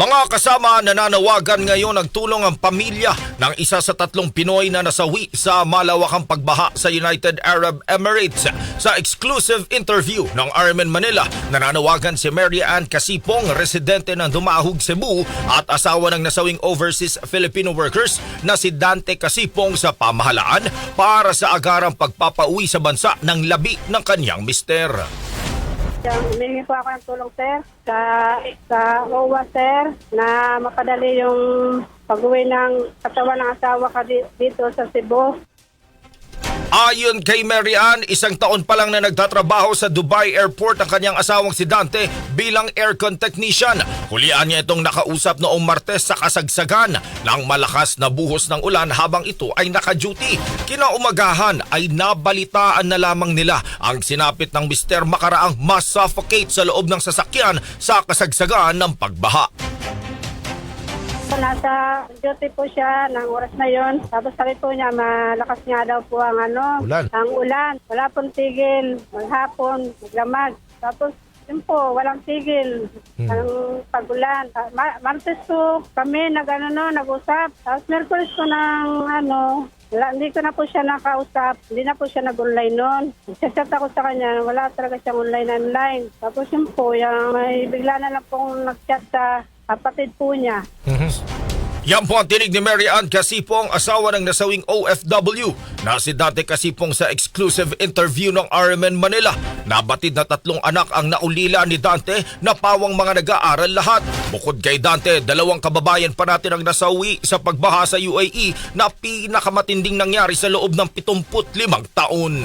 Mga kasama nananawagan ngayon nagtulong ang pamilya ng isa sa tatlong Pinoy na nasawi sa malawakang pagbaha sa United Arab Emirates. Sa exclusive interview ng RMN Manila, nananawagan si Mary Ann Casipong, residente ng Dumahog, Cebu at asawa ng nasawing overseas Filipino workers na si Dante Casipong sa pamahalaan para sa agarang pagpapauwi sa bansa ng labi ng kanyang mister. Humingi po ako ng tulong, sir, sa, sa OWA, sir, na mapadali yung pag-uwi ng katawan ng asawa di- dito sa Cebu. Ayon kay Mary Ann, isang taon pa lang na nagtatrabaho sa Dubai Airport ang kanyang asawang si Dante bilang aircon technician. Hulian niya itong nakausap noong Martes sa kasagsagan ng malakas na buhos ng ulan habang ito ay naka-duty. Kinaumagahan ay nabalitaan na lamang nila ang sinapit ng Mister makaraang masuffocate sa loob ng sasakyan sa kasagsagan ng pagbaha. Nasa duty po siya ng oras na yon. Tapos sabi po niya, malakas nga daw po ang ano, Ulan. ang ulan. Wala pong tigil, maghapon, maglamag. Tapos yun po, walang tigil ang pagulan. Ah, Ma- Martes po kami nag, ano, no, nag-usap. Tapos Merkulis po ng ano, wala, hindi ko na po siya nakausap. Hindi na po siya nag-online noon. Nagchat ako sa kanya, wala talaga siyang online-online. Tapos yun po, yung, may bigla na lang pong nag-chat sa kapatid po niya. Yan po ang tinig ni Mary Ann Casipong, asawa ng nasawing OFW na si Dante Casipong sa exclusive interview ng RMN Manila. Nabatid na tatlong anak ang naulila ni Dante na pawang mga nag-aaral lahat. Bukod kay Dante, dalawang kababayan pa natin ang nasawi sa pagbaha sa UAE na pinakamatinding nangyari sa loob ng 75 taon.